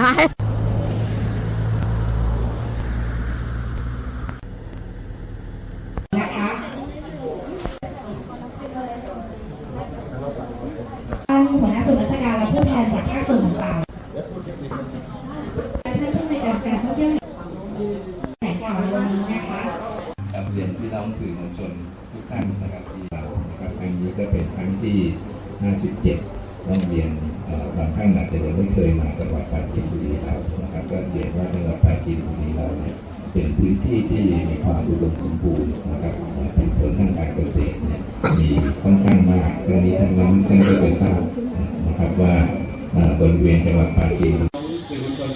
ท้ายนะคะท่านหัวหน้าส่วนราชการและผู้แทนจากภาคส่วนต่างๆและท่านผู้ในวยการการท่องเที่ยวแห่งกล่าวในวันนี้นะคะกับเรียนพี่น้องสื่อมวลชนทุกท่านนะครับที่มานะครับครั้งนี้ก็เป็นครั้งที่ 57 ต้องเรียนบางท่านอาจจะยังไม่เคยมาจังหวัดปราจีนบุรีเรานะครับก็เรียนว่าจังหวัดปราจีนบุรีเราเนี่ยเป็นพื้นที่ที่มีความอุดมสมบูรณ์นะครับเป็นผลทางการเกษตรเนี่ยมีค่อนข้างมากทั้งนี้ทั้งนั้นท่านก็จะทราบนะครับว่าบริเวณจังหวัดปราจีนสื่อมวลชน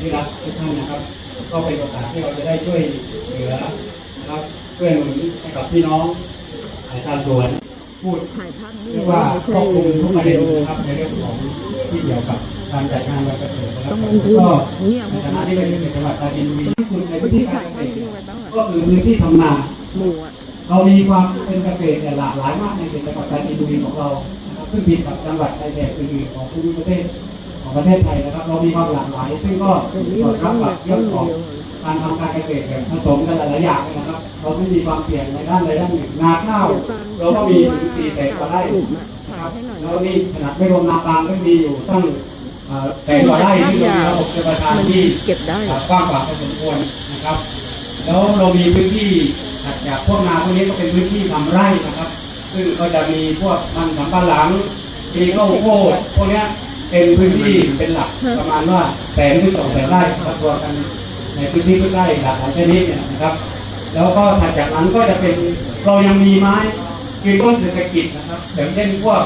ที่รักทุกท่านนะครับ ก็เป็นโอกาสที่เราจะได้ช่วยเหลือนะครับช่วยหนุนให้กับพี่น้องชาวสวน พูดถ่ายภาพนี่เรียกว่าครอบคลุมทุกประเด็นนะครับในเรื่องของที่เกี่ยวกับการจัดงานวันเกษตรนะครับต้องลงทุนก็เนี่ยในฐานะที่เป็นจังหวัดปราจีนบุรีที่คุณในพื้นที่การถ่ายเกภาพษตรนี่ไว้บ้างอะก็คือพื้นที่ทำนาหมู่อะเรามีความเป็นเกษตรเนี่ยหลากหลายมากในเขตจังหวัดปราจีนบุรีของเรานะครับซึ่งผิดกับจังหวัดในแถบอื่นๆของภูมิประเทศของประเทศไทยนะครับ เรามีความหลากหลาย ซึ่งก็สอดรับกับเรื่องของ การทำการเกษตรแบบผสมกันหลายๆอย่างนะครับ เราไม่มีความเสี่ยงในด้านใดด้านหนึ่งนาข้าวเราก็มีถึงสี่แสนกว่าไร่นะครับแล้วนี่ขนาดไม่รวมนาปาล์มก็มีอยู่ตั้งเอ่อแสนกว่าไร่ที่เรามีระบบชลประทานที่เก็บได้กว้างกว่าพอสมควรนะครับ แล้วเรามีพื้นที่จากพวกนาพวกนี้ก็เป็นพื้นที่ทำไร่นะครับ ซึ่งก็จะมีพวกมันสำปะหลังมีข้าวโพดพวกนี้เป็นพื้นที่เป็นหลักประมาณว่าแสนถึงสองแสนไร่ครับรวมกัน ในพื้นที่พืชไร่หลากหลายชนิดเนี่ยนะครับ แล้วก็ถัดจากนั้นก็จะเป็นเรายังมีไม้ยืนต้นเศรษฐกิจนะครับ อย่างเช่นพวก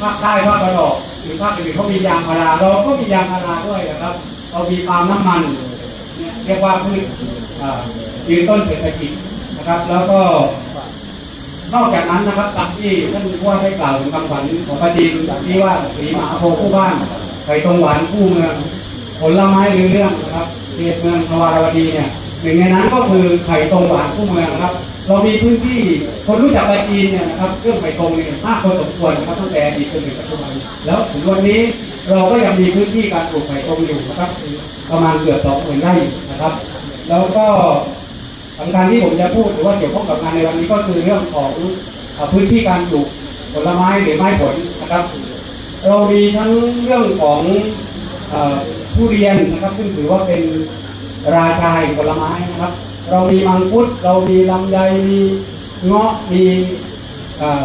ภาคใต้ภาคตะวันออกหรือภาคอื่นเขามียางพาราเราก็มียางพาราด้วยนะครับ เรามีปาล์มน้ำมันเรียกว่าพืชอ่ายืนต้นเศรษฐกิจนะครับ แล้วก็นอกจากนั้นนะครับตามที่ท่านผู้ว่าได้กล่าวถึงคำขวัญของพระจีนจากที่ว่าสีมหาโพธิ์คู่บ้านไข่ตรงหวานคู่เมือง ผลไม้เรื่อเรื่องนะครับเขตเมืองทวารวดีเนี่ยหนึ่งในนั้นก็คือไข่ตรงหวานคู่เมืองนะครับ เรามีพื้นที่คนรู้จักปราจีนเนี่ยนะครับเรื่องไข่ตรงเนี่ยมากพอสมควรนะครับตั้งแต่อดีตจนถึงปัจจุบันแล้วถึงวันนี้เราก็ยังมีพื้นที่การปลูกไข่ตรงอยู่นะครับประมาณเกือบสองหมื่นไร่นะครับ แล้วก็สำคัญที่ผมจะพูดหรือว่าเกี่ยวข้องกับงานในวันนี้ก็คือเรื่องของพื้นที่การปลูกผลไม้หรือไม้ผลนะครับ เรามีทั้งเรื่องของเอ่อผู้เรียนนะครับ ซึ่งถือว่าเป็นราชาผลไม้นะครับ เรามีมังคุดเรามีลำไยมีเงาะมีเอ่อ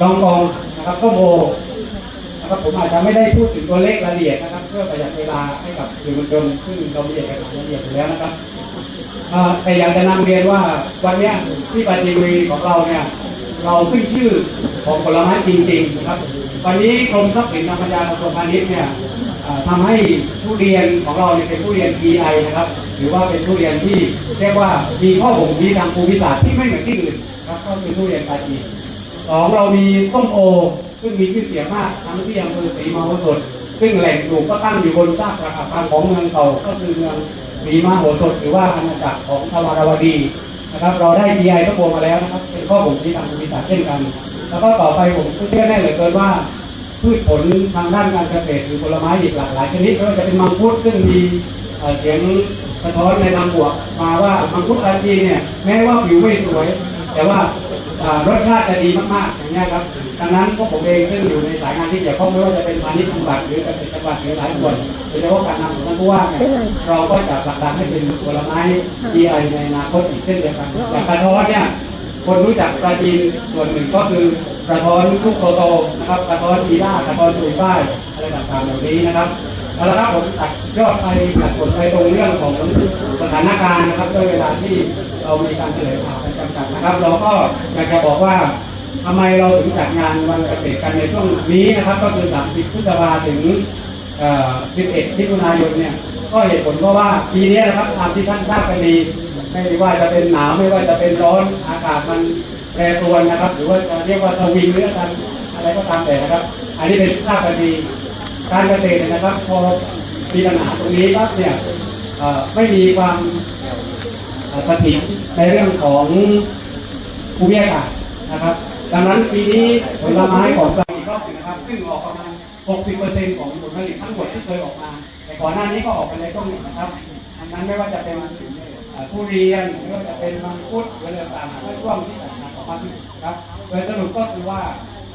ลองกองนะครับก็โมนะครับผมอาจจะไม่ได้พูดถึงตัวเลขรายละเอียดนะครับ เพื่อประหยัดเวลาให้กับสื่อมวลชนซึ่งเรามีเอกสารละเอียดอยู่แล้วนะครับแต่อยากจะนำเรียนว่าวันนี้ที่ปาจีนบุรีของเราเนี่ยเราขึ้นชื่อของผลไม้จริงๆนะครับ วันนี้กรมทรัพย์สินทางปัญญากระทรวงพาณิชย์เนี่ย ทำให้ทุเรียนของเราเนี่ยเป็นทุเรียน GI นะครับ หรือว่าเป็นทุเรียนที่เรียกว่ามีข้อบ่งชี้ทางภูมิศาสตร์ที่ไม่เหมือนที่อื่นครับก็คือทุเรียนปาจีนสองเรามีส้มโอ ซึ่งมีชื่อเสียงมากทั้งที่อำเภอศรีมหาโพธิ์ซึ่งแหล่งปลูกก็ตั้งอยู่บนซากปรักหักพังของเมืองเก่าก็คือเมืองมีมโหสถหรือว่าอาณาจักรของทวารวดีนะครับเราได้ GI ทั้งวงมาแล้วนะครับเป็นข้อบ่งชี้ทางภูมิศาสตร์เช่นกัน แล้วก็ต่อไปผมเชื่อแน่เหลือเกินว่า พืชผลทางด้านการเกษตรหรือผลไม้อีกหลากหลายชนิดไม่ว่าจะเป็นมังคุดซึ่งมีเสียงสะท้อนในทางบวกมาว่ามังคุดอาจีเนี่ยแม้ว่าผิวไม่สวย แต่ว่ารสชาติจะดีมากๆอย่างนี้ครับดังนั้นพวกผมเองซึ่งอยู่ในสายงานที่เกี่ยวข้องไม่ว่าจะเป็นพาณิชย์จังหวัดหรือเกษตรจังหวัดหรือหลายส่วนโดยเฉพาะการนำของท่านผู้ว่าเนี่ยเราก็จะผลักดันให้เป็นผลไม้ GI ในอนาคตอีกเช่นเดียวกันอย่างกระท้อนเนี่ยคนรู้จักปลาจีนส่วนหนึ่งก็คือ กระท้อนทุกโตโตนะครับกระท้อนอีล่ากระท้อนตุยป้ายอะไรต่างๆเหล่านี้นะครับเอาละครับผมตัดยอดไปตัดผลไปตรงเรื่องของสถานการณ์นะครับด้วยเวลาที่เรามีการเฉลยข่าวกันจำกัดนะครับ เราก็อยากจะบอกว่าทำไมเราถึงจัดงานวันเกษตรกันในช่วงนี้นะครับ ก็คือ 30 พฤษภาถึง 11มิถุนายนเนี่ยก็เหตุผลเพราะว่าปีนี้นะครับตามที่ท่านทราบกันดีไม่ว่าจะเป็นหนาวไม่ว่าจะเป็นร้อนอากาศมัน แปรปรวนนะครับ หรือว่าจะเรียกว่าสวิงหรืออะไรอะไรก็ตามแต่นะครับ อันนี้เป็นทราบกันดีการเกษตรนะครับ พอมีปัญหาตรงนี้ปั๊บเนี่ยไม่มีความสถิตในเรื่องของภูมิอากาศนะครับ ดังนั้นปีนี้ผลไม้ของเราอีกรอบหนึ่งนะครับ ซึ่งออกประมาณ 60%ของผลผลิตทั้งหมดที่เคยออกมา แต่ก่อนหน้านี้ก็ออกไปในช่วงหนึ่งนะครับอันนั้นไม่ว่าจะเป็นเอ่อทุเรียนไม่ว่าจะเป็นมังคุดหรืออะไรต่างๆช่วงที่ จัดงามาที่ครับโดยสรุปก็คือว่า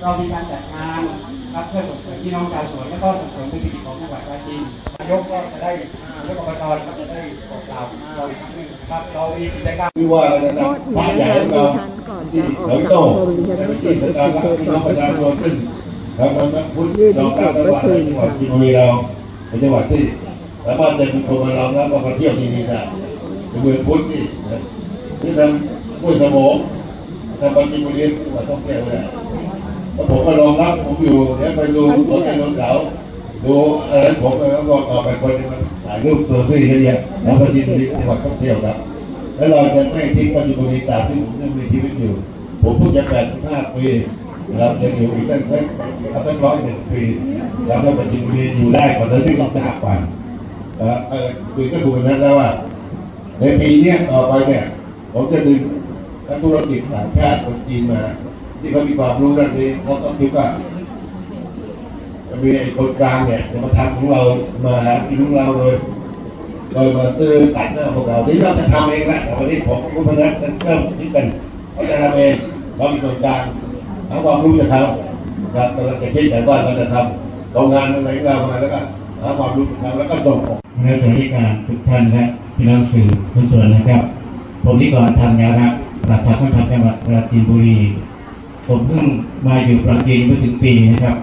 เรามีการจัดงานรับเพื่อส่งเสริมพี่น้องชาวสวนและก็ส่งเสริมเศรษฐกิจของจังหวัดปราจีนนายกก็จะได้นายกอบจก็จะได้บอกกล่าวเราอีกครั้งหนึ่งครับเรามีกิจกรรมที่ว่าแล้วนะครับพระใหญ่ของเราที่เขาโตในวิธีการรับพี่น้องประชาชนซึ่งเราทำนักพุทธเราการจังหวัดจังหวัดที่บุรีเราเป็นจังหวัดที่สามารถจะมีคนมาเราแล้วมาเที่ยวที่นี่ได้เป็นเมืองพุทธที่นะที่ทำห้วยสมอง ทำบางทีบุรีจังหวัดท่องเที่ยวเลยแล้วผมก็รองรับผมอยู่เดี๋ยไปดูรถในรถเขาดูอะไรผมแล้วก็ต่อไปคนจะมาถ่ายรูปตัวพี่เยอะๆแล้วบางทีบุรีจังหวัดท่องเที่ยวครับ แล้วเราจะไม่ทิ้งปัจจุบันตามที่ผมยังมีชีวิตอยู่ ผมเพิ่งจะแปดห้าปีเราจะอยู่อีกตั้งสักตั้งร้อยหนึ่งปีแล้วก็ปัจจุบันอยู่ได้กว่าที่เราจะหักไปนะเออคุยก็คุยกันแล้วว่าในปีเนี้ยต่อไปเนี่ยผมจะดึง นักธุรกิจต่างชาติคนจีนมาที่เขามีความรู้ด้านนี้เขาต้องคิดว่าจะมีไอ้คนกลางเนี่ยจะมาทำของเรามาหากินของเราเลยโดยมาซื้อตัดหน้าพวกเราที่เราจะทำเองแหละแต่วันนี้ผมกับคุณพนักจะเริ่มคิดกันเขาจะทำเองเรามีส่วนกลางหาความรู้จะทำครับกำลังจะคิดแต่ว่าเราจะทำโรงงานอะไรก็เอามาแล้วก็หาความรู้จะทำแล้วก็ส่งออกและสวัสดิการทุกท่านและพี่น้องสื่อทุกส่วนนะครับ ผมนิกรธัญรักษ์ ประชาสัมพันธ์จังหวัดปราจีนบุรี ผมเพิ่งมาอยู่ปราจีนไม่ถึงปีนะครับ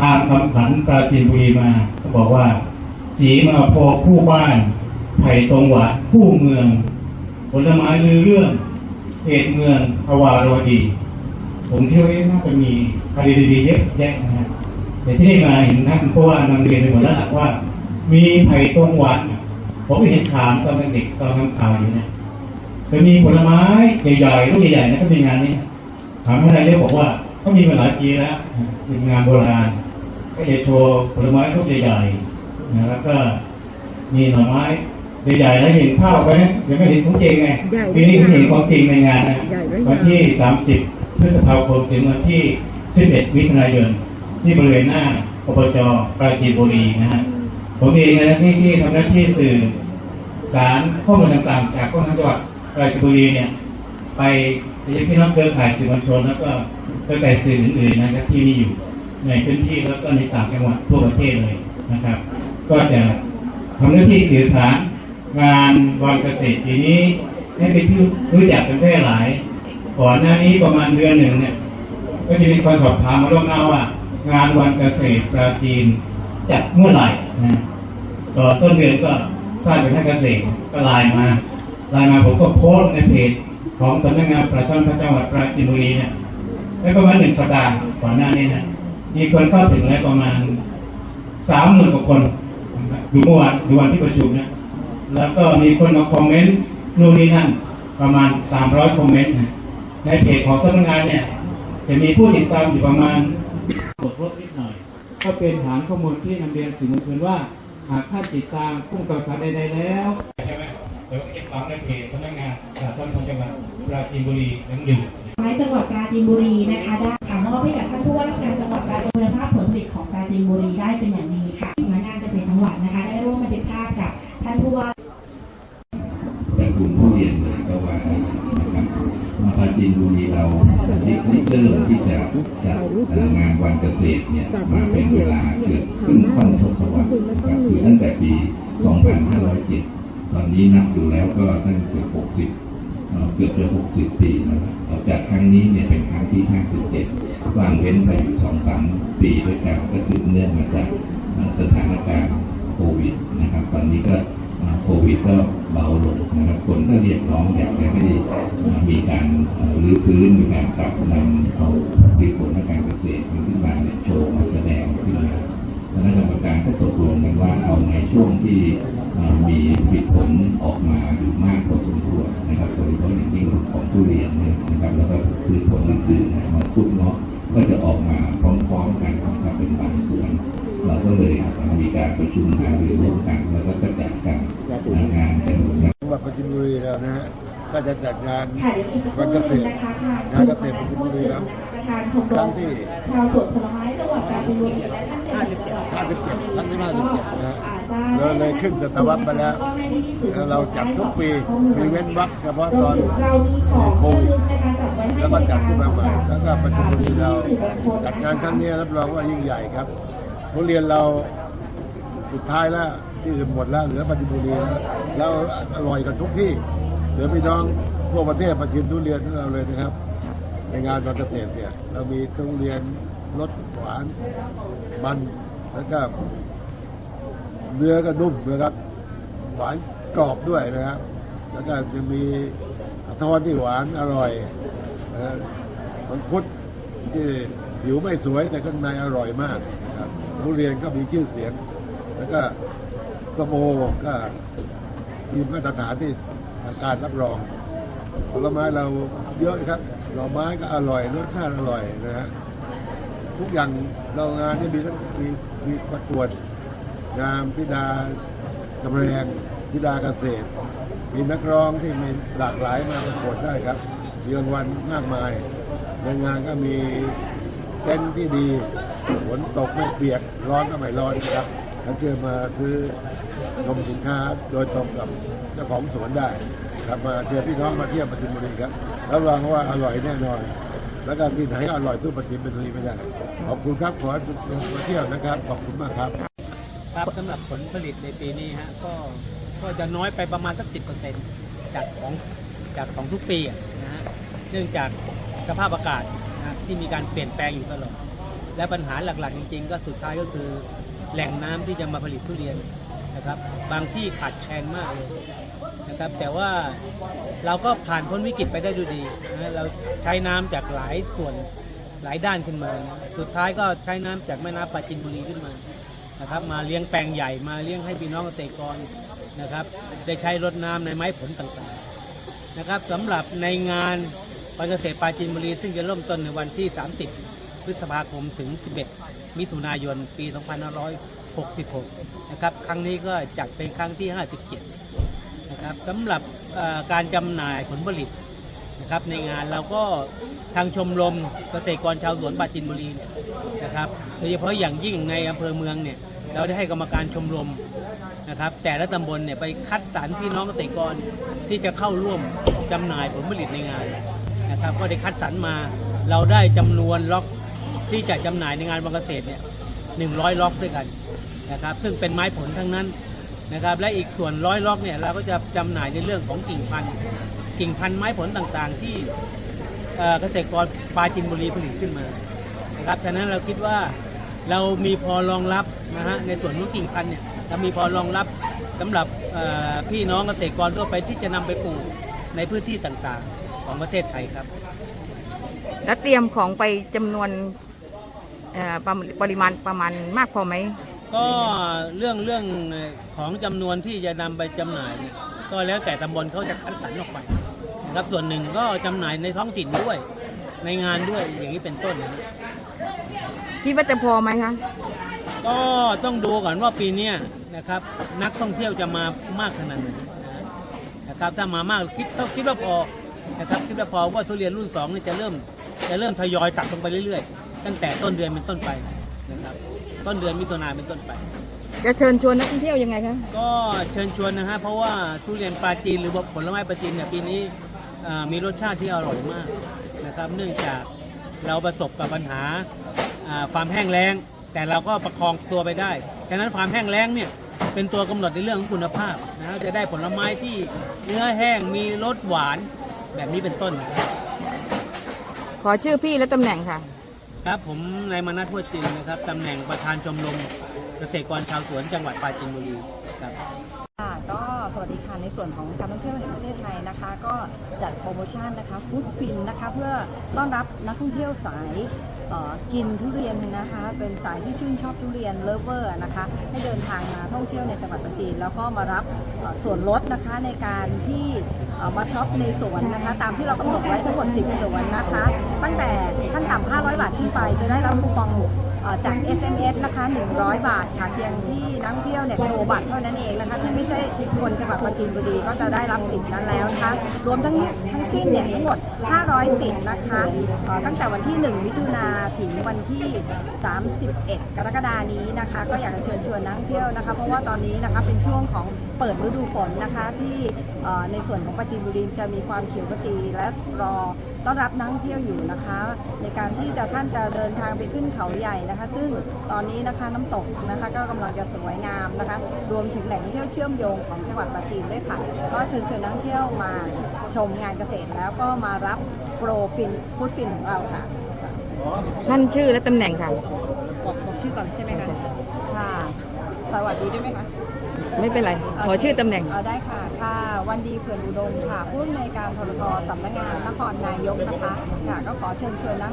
ตามคำขันปราจีนบุรีมาเขาบอกว่า สีมาโพคู่บ้านไผ่ตรงหวานคู่เมือง ผลไม้ลือเรื่องเขตเมืองทวารวดี ผมคิดว่าน่าจะมีคดีดีๆเยอะแยะนะฮะแต่ที่ได้มาเห็นท่านผู้ว่านำเรียนไปหมดแล้วว่า มีไผ่ตรงหวานผมไปเห็นถามตอนเด็กตอนทำข่าวอยู่นะ จะมีผลไม้ใหญ่ๆลูกใหญ่ๆนะก็มีงานนี้ถามท่านนายกบอกว่าเขามีมาหลายปีแล้วเป็นงานโบราณก็จะโชว์ผลไม้ลูกใหญ่ๆนะแล้วก็มีหน่อไม้ใหญ่ๆแล้วเห็นภาพไปนะยังไม่เห็นของจริงไงใหญ่ปีนี้เขาเห็นของจริงในงานนะใหญ่ไหมวันที่ 30 พฤษภาคมถึงวันที่ 11 มิถุนายนที่บริเวณหน้าอบจปราจีนบุรีนะฮะผมเองในหน้าที่ที่ทำหน้าที่สื่อสารข้อมูลต่างๆ จากข้อมูลจังหวัดป ราจีนบุรีเนี่ย ไปยังพี่น้องเครือข่ายสื่อมวลชน แล้วก็เครือข่ายสื่ออื่นๆนะครับที่มีอยู่ ในพื้นที่แล้วก็ในต่างจังหวัดทั่วประเทศเลยนะครับ ก็จะทำหน้าที่สื่อสารงานวันเกษตรปีนี้ให้เป็นที่รู้จักกันแพร่หลายก่อนหน้านี้ประมาณเดือนหนึ่งเนี่ยก็จะมีคนสอบถามมาล่วงหน้าว่า งานวันเกษตรปราจีนจัดเมื่อไหร่นะต่อต้นเดือนก็ทราบเป็นท่านเกษตรก็ไลน์มา ไลน์มาผมก็โพสต์ในเพจของสำนักงานประชาสัมพันจังหวัดปราจีนบุรีเนี่ยได้ประมาณหนึ่งสัปดาห์ก่อนหน้านี้นะมีคนเข้าถึงแล้วประมาณสามหมื่นกว่าคนดูเมื่อวานดูวันที่ประชุมนะแล้วก็มีคนมาคอมเมนต์นู่นนี่นั่นประมาณสามร้อยคอมเมนต์นะในเพจของสำนักงานเนี่ยจะมีผู้ติดตามอยู่ประมาณบวกลบนิดหน่อย ก็เป็นฐานข้อมูลที่นำเรียนสื่อมวลชนว่า หากท่านติดตามผู้กำกับสารใดๆแล้ว ใช่ไหมเดี๋ยวเก็บฟังในเพจสำนักงานสาธารณสุขจังหวัดปราจีนบุรีน้ำดื่มไม้จังหวัดปราจีนบุรีนะคะได้ค่ะมอบให้กับท่านผู้ว่าราชการจังหวัดปราจีนคุณภาพผลผลิตของปราจีนบุรีได้เป็นอย่างดีค่ะสำนักงานเกษตรจังหวัดนะคะ ได้ร่วมบันทึกภาพกับท่านผู้ว่าแต่กลุ่มผู้เรียนเลยก็ว่านะครับมาปราจีนบุรีเราที่เริ่มที่จะจัดเอ่องานวันเกษตรเนี่ยมาเป็นเวลาเกือบครึ่งค่อนทศวรรษนะครับคือตั้งแต่ปี 2507 ตอนนี้นับดูแล้วก็ตั้งเกือบ60เอ่อเกือบจะ60ปีนะครับเราจัดครั้งนี้เนี่ยเป็นครั้งที่57ว่างเว้นไปอยู่2-3ปีด้วยกันก็คือเนื่องมาจากสถานการณ์โควิดนะครับ ตอนนี้ก็โควิดก็เบาลงนะครับคนก็เรียกร้องอยากจะให้มีการรื้อฟื้นมีการกลับนำเอาผลิตผลทางการเกษตรขึ้นมาเนี่ยโชว์มาแสดงขึ้นมา คณะกรรมการก็ตกลงกันว่าเอาในช่วงที่มีผลิตผลออกมาอยู่มากพอสมควรนะครับโดยเฉพาะอย่างยิ่งของทุเรียนเนี่ยนะครับแล้วก็พืชผลอื่นๆมาพุดเนาะก็จะออกมาพร้อมๆกันนะครับเป็นบางส่วนเราก็เลยมีการประชุมหารือร่วมกันแล้วก็จัดการงานกันจังหวัดปราจีนบุรีแล้วนะฮะ ก็จะจัดงานค่ะเดี๋ยวอีกสักควันรู่เกหษนึงตรนะคะทางงานเกษตรปราจีนบุรีครับประธานชมรมชาวสวนผลไม้จังหวัดกาญจนบุรีและท่านเป็นผู้จัดการ57ทั้งที่57นะอาจจะเราเลยขึ้นศตวรรษมาแล้วก็ให้พี่ๆสื่อมวลชนเราจัดทุกปีมีเว้นวรรคเฉพาะตอนเรามีของโควิดนะคะจัดไว้ให้แล้วก็จัดขึ้นมาใหม่บริการแล้วก็ปัจจุบันนี้เราสื่อมวลชนจัดงานครั้งนี้รับรองว่ายิ่งใหญ่ครับโรงเรียนเราสุดท้ายแล้วที่อื่นหมดแล้วเหลือปฏิบุรีแล้วแล้วอร่อยกันทุกที่ เหลือพี่น้องทั่วประเทศมาชิมทุเรียนของเราเลยนะครับ ในงานวันเกษตรเนี่ยเรามีทุเรียนรสหวานมันแล้วก็เนื้อก็นุ่มนะครับหวานกรอบด้วยนะครับ แล้วก็จะมีกระท้อนที่หวานอร่อยนะฮะมังคุดที่ผิวไม่สวยแต่ข้างในอร่อยมากครับทุเรียนก็มีชื่อเสียง แล้วก็สมโอก็มีมาตรฐานที่ การรับรอง ผลไม้เราเยอะครับหน่อไม้ก็อร่อยรสชาติอร่อยนะฮะทุกอย่างเรางานนี่มีทั้งมีมีประกวดงามธิดาจำแรงธิดาเกษตร มีนักร้องที่มีหลากหลายมาประกวดได้ครับมีรางวัลมากมายในงานก็มีเต็นท์ที่ดีฝนตกไม่เปียกร้อนก็ไม่ร้อนนะครับ ถ้าเจอมาซื้อชมสินค้าโดยตรงกับเจ้าของสวนได้ครับมาเชิญพี่น้องมาเที่ยวปทุมบุรีครับรับรองว่าอร่อยแน่นอน แล้วก็ที่ไหนอร่อยสู้ปทุมบุรีไม่ได้ขอบคุณครับขอให้มาเที่ยวนะครับขอบคุณมากครับ ครับสำหรับผลผลิตในปีนี้ฮะก็ก็จะน้อยไปประมาณสักสิบเปอร์เซ็นต์จากของจากของทุกปีนะฮะเนื่องจากสภาพอากาศนะที่มีการเปลี่ยนแปลงอยู่ตลอดและปัญหาหลักๆจริง ๆ ก็สุดท้ายก็คือ แหล่งน้ำที่จะมาผลิตทุเรียนนะครับ บางที่ขาดแคลนมากเลยนะครับ แต่ว่าเราก็ผ่านพ้นวิกฤตไปได้ด้วยดีนะเราใช้น้ำจากหลายส่วนหลายด้านขึ้นมานะสุดท้ายก็ใช้น้ำจากแม่น้ำปราจินบุรีขึ้นมานะครับ มาเลี้ยงแปลงใหญ่มาเลี้ยงให้พี่น้องเกษตรกรนะครับ ได้ใช้รดน้ำในไม้ผลต่างๆนะครับสำหรับในงานวันเกษตรปราจีนบุรีซึ่งจะเริ่มต้นในวันที่ 30 พฤษภาคมถึง 11 มิถุนายน ปี 2566 นะครับ ครั้งนี้ก็จัดเป็นครั้งที่ 57 นะครับสำหรับการจำหน่ายผลผลิตนะครับในงานเราก็ทางชมรมเกษตรกรชาวสวนปราจินบุรีเนี่ยนะครับโดยเฉพาะอย่างยิ่งในอำเภอเมืองเนี่ยเราได้ให้กรรมการชมรมนะครับ แต่ละตำบลเนี่ยไปคัดสรรพี่น้องเกษตรกรที่จะเข้าร่วมจำหน่ายผลผลิตในงานนะครับ ก็ได้คัดสรรมาเราได้จำนวนล็อก ที่จะจำหน่ายในงานวันเกษตรเนี่ยหนึ่งร้อยล็อกด้วยกันนะครับซึ่งเป็นไม้ผลทั้งนั้นนะครับและอีกส่วนร้อยล็อกเนี่ยเราก็จะจำหน่ายในเรื่องของกิ่งพันธุ์กิ่งพันธุ์ไม้ผลต่างๆ ที่เอ่เกษตรกรปาจินบุรีผลิตขึ้นมานะครับฉะนั้นเราคิดว่าเรามีพอรองรับนะฮะในส่วนของกิ่งพันธุ์เนี่ยเรามีพอรองรับสำหรับพี่น้องเกษตรกรทั่วไปที่จะนำไปปลูกในพื้นที่ต่างๆ ของประเทศไทยครับ แล้วเตรียมของไปจำนวน ประมาณปริมาณประมาณมากพอไหม ก็เรื่องเรื่องของจำนวนที่จะนำไปจำหน่ายเนี่ยก็แล้วแต่ตำบลเขาจะคัดสรรออกไปนะครับส่วนหนึ่งก็จำหน่ายในท้องถิ่นด้วย ในงานด้วยอย่างนี้เป็นต้นนะครับคิดว่าจะพอไหมคะก็ต้องดูก่อนว่าปีเนี้ยนะครับ นักท่องเที่ยวจะมามากขนาดไหนนะนะครับถ้ามามากคิดเท่าคิดว่าพอนะครับคิดว่าพอว่าทุเรียนรุ่นสองเนี่ยจะเริ่มจะเริ่มทยอยตัดลงไปเรื่อยๆ ตั้งแต่ต้นเดือนเป็นต้นไปนะครับ ต้นเดือนมิถุนาเป็นต้นไป จะเชิญชวนนักท่องเที่ยวยังไงคะก็เชิญชวนนะฮะเพราะว่าทุเรียนปลาจีนหรือว่าผลไม้ปลาจีนเนี่ยปีนี้อ่ามีรสชาติที่อร่อยมากนะครับ เนื่องจากเราประสบกับปัญหาอ่าความแห้งแล้ง แต่เราก็ประคองตัวไปได้ฉะนั้นความแห้งแล้งเนี่ยเป็นตัวกำหนดในเรื่องของคุณภาพนะฮะจะได้ผลไม้ที่เนื้อแห้งมีรสหวานแบบนี้เป็นต้นนะครับ ขอชื่อพี่และตำแหน่งค่ะ ครับผมนายมนัทพัวจินนะครับตำแหน่งประธานชมรมเกษตรกรชาวสวนจังหวัดปราจีนบุรีครับค่ะก็สวัสดีค่ะในส่วนของการท่องเที่ยวแห่งประเทศไทยนะคะ ก็จัดโปรโมชั่นนะคะฟู้ดฟินนะคะเพื่อต้อนรับนักท่องเที่ยวสายกินทุเรียนนะคะ เป็นสายที่ชื่นชอบทุเรียนเลเวอร์นะคะให้เดินทางมาท่องเที่ยวในจังหวัดประจีน แล้วก็มารับส่วนลดนะคะในการที่ มาช็อปในสวนนะคะ ตามที่เรากำหนดไว้ทั้งหมด 10 สวนนะคะ ตั้งแต่ขั้นต่ำ500 บาทขึ้นไปจะได้รับคูปองเอ่อจาก SMS นะคะ 100 บาทค่ะเพียงที่นักเที่ยวเนี่ยโชว์บัตรเท่านั้นเองนะคะที่ไม่ใช่คนจังหวัดปราจีนบุรีก็จะได้รับสิทธิ์นั้นแล้วนะคะรวมทั้งทั้งสิ้นเนี่ยทั้งหมด 500 สิทธิ์นะคะตั้งแต่วันที่ 1 มิถุนาถึงวันที่ 31 กรกฎานี้นะคะ ก็อยากจะเชิญชวนนักเที่ยวนะคะ เพราะว่าตอนนี้นะคะเป็นช่วงของ เปิดฤดูฝนนะคะที่เอ่อในส่วนของปราจีนบุรีจะมีความเขียวขจีและรอต้อนรับนักท่องเที่ยวอยู่นะคะ ในการที่จะท่านจะเดินทางไปขึ้นเขาใหญ่นะคะ ซึ่งตอนนี้นะคะน้ำตกนะคะก็กำลังจะสวยงามนะคะ รวมถึงแหล่งท่องเที่ยวเชื่อมโยงของจังหวัดปราจีนด้วยค่ะก็เชิญชวนนักท่องเที่ยวมาชมงานเกษตรแล้วก็มารับโปรฟินฟูดฟินของเราค่ะ ท่านชื่อและตำแหน่งค่ะบอกบอกชื่อก่อนใช่ไหมคะค่ะสวัสดีด้วยไหมคะ ไม่เป็นไร ขอชื่อตำแหน่งเได้ค่ะ ค่ะ วันดีเผื่อนอุดมค่ะ ผู้อำนวยการทรกสำนักงานนครนายกนะคะ ค่ะ ก็ขอเชิญชวนนัก